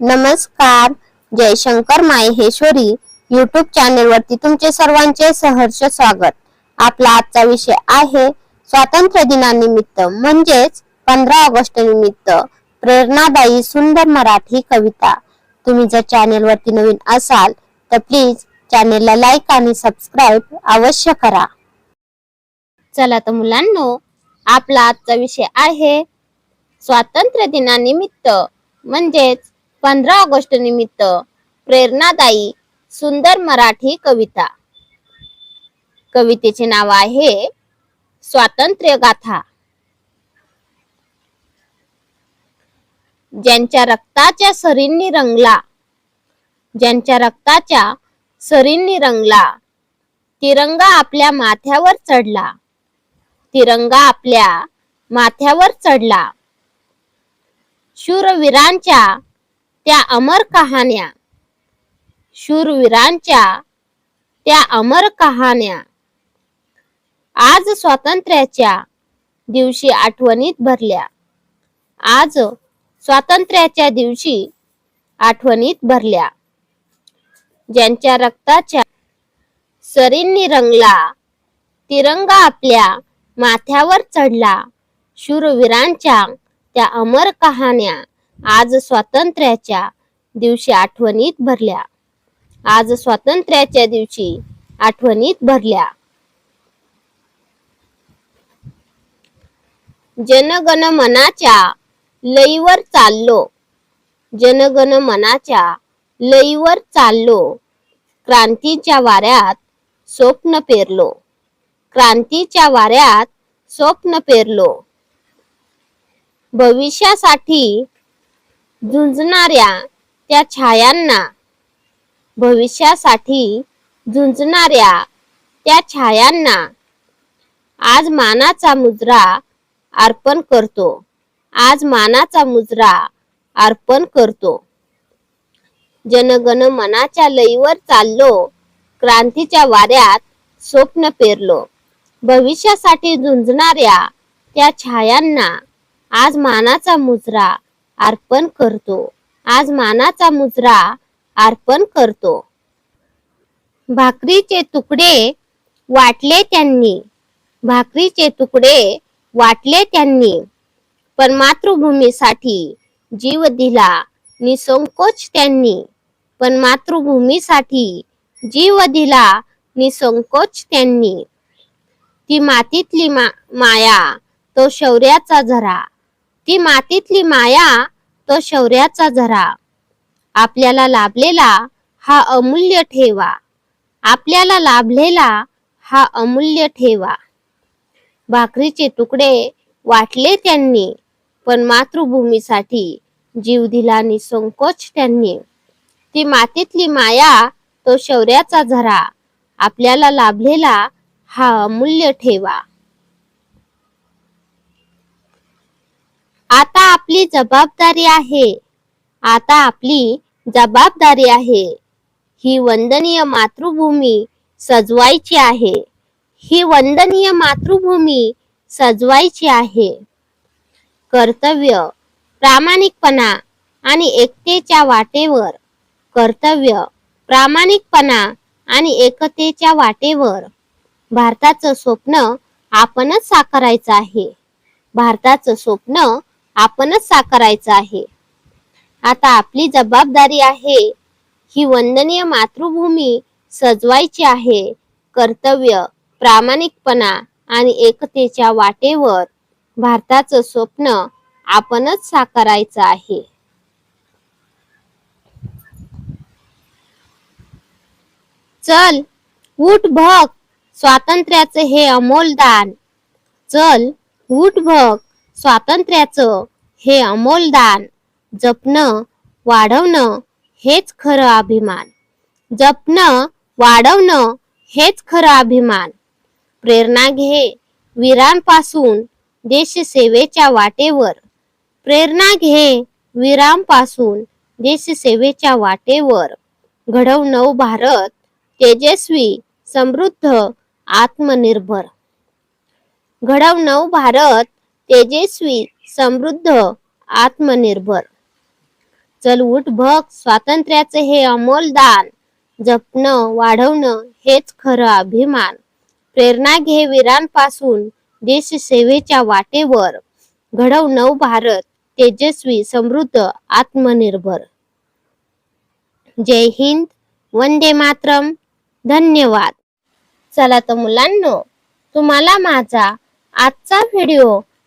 नमस्कार Jaishankar Maheshwari YouTube channel वरती तुमचे सर्वांचे सहर्ष स्वागत. आपला आजचा विषय आहे स्वातंत्र्य दिनानिमित्त म्हणजेच पंधरा ऑगस्ट निमित्त प्रेरणादायी सुंदर मराठी कविता. तुम्ही जर चॅनेल वरती नवीन असाल तर प्लीज चॅनेलला लाईक आणि सबस्क्राईब अवश्य करा. चला तर मुलांनो आपला आजचा विषय आहे स्वातंत्र्य दिनानिमित्त म्हणजेच पंधरा ऑगस्ट निमित्त प्रेरणादायी सुंदर मराठी कविता. कवितेचे नाव आहे स्वातंत्र्य गाथा. ज्यांच्या रक्ताच्या सरींनी रंगला ज्यांच्या रक्ताच्या सरींनी रंगला तिरंगा आपल्या माथ्यावर चढला तिरंगा आपल्या माथ्यावर चढला. शूरवीरांच्या त्या अमर कहाण्या शूरवीरांच्या त्या अमर कहाण्या. आज स्वातंत्र्याच्या दिवशी आठवणीत भरल्या. आज स्वातंत्र्याच्या दिवशी आठवणीत भरल्या. ज्यांच्या रक्ताच्या सरींनी रंगला तिरंगा आपल्या माथ्यावर चढला शूरवीरांच्या त्या अमर कहाण्या. आज स्वातंत्र्याच्या दिवशी आठवणीत भरल्या. आज स्वातंत्र्याच्या दिवशी आठवणीत भरल्या. जनगण मनाच्या लईवर चाललो. जनगण मनाच्या लईवर चाललो. क्रांतीच्या वाऱ्यात स्वप्न पेरलो. क्रांतीच्या वाऱ्यात स्वप्न पेरलो. भविष्यासाठी झुंजणाऱ्या त्या छायांना भविष्यासाठी झुंजणाऱ्या त्या छायांना आज मानाचा मुजरा अर्पण करतो. आज मानाचा मुजरा अर्पण करतो. जनगण मनाच्या लईवर चाललो क्रांतीच्या वाऱ्यात स्वप्न पेरलो. भविष्यासाठी झुंजणाऱ्या त्या छायांना आज मानाचा मुजरा अर्पण करतो. आज मानाचा मुजरा अर्पण करतो. भाकरीचे तुकडे वाटले त्यांनी. भाकरीचे तुकडे वाटले त्यांनी. पण मातृभूमीसाठी जीव दिला निसंकोच त्यांनी. पण मातृभूमीसाठी जीव दिला निसंकोच त्यांनी. ती मातीतली मा माया तो शौर्याचा झरा. ती मातीतली माया तो शौर्याचा झरा. आपल्याला लाभलेला हा अमूल्य ठेवा. आपल्याला लाभलेला हा अमूल्य ठेवा. भाकरीचे तुकडे वाटले त्यांनी पण मातृभूमीसाठी जीव दिला निसंकोच त्यांनी. ती मातीतली माया तो शौर्याचा झरा. आपल्याला लाभलेला हा अमूल्य ठेवा आता आपली जबाबदारी आहे. आता आपली जबाबदारी आहे. ही वंदनीय मातृभूमी सजवायची आहे. ही वंदनीय मातृभूमी सजवायची आहे. कर्तव्य प्रामाणिकपणा आणि एकतेच्या वाटेवर. कर्तव्य प्रामाणिकपणा आणि एकतेच्या वाटेवर. भारताचं स्वप्न आपणच साकारायचं आहे. भारताचं स्वप्न आपणच साकारायचं आहे. आता आपली जबाबदारी आहे ही वंदनीय मातृभूमी सजवायची आहे. कर्तव्य प्रामाणिकपणा आणि एकतेच्या वाटेवर भारताचं स्वप्न आपणच साकारायचं आहे. चल उठ भग स्वातंत्र्याचं हे अमोल दान. चल उठ भग स्वातंत्र्याचं हे अमोल दान जपणं वाढवणं हेच खरं अभिमान. जपणं वाढवणं हेच खरं अभिमान. प्रेरणा घे वीरांपासून देशसेवेच्या वाटेवर. प्रेरणा घे वीरांपासून देशसेवेच्या वाटेवर. घडव नव भारत तेजस्वी समृद्ध आत्मनिर्भर. घडव नव भारत तेजस्वी समृद्ध आत्मनिर्भर. चल उठ बघ स्वातंत्र्याचे हे अमोल दान. जपणं वाढवणं हेच खरं अभिमान. प्रेरणा घे वीरांपासून देश सेवेच्या वाटेवर. घडव नव भारत तेजस्वी समृद्ध आत्मनिर्भर. जय हिंद वंदे मातरम. धन्यवाद. चला तर मुलांनो तुम्हाला माझा आजचा व्हिडिओ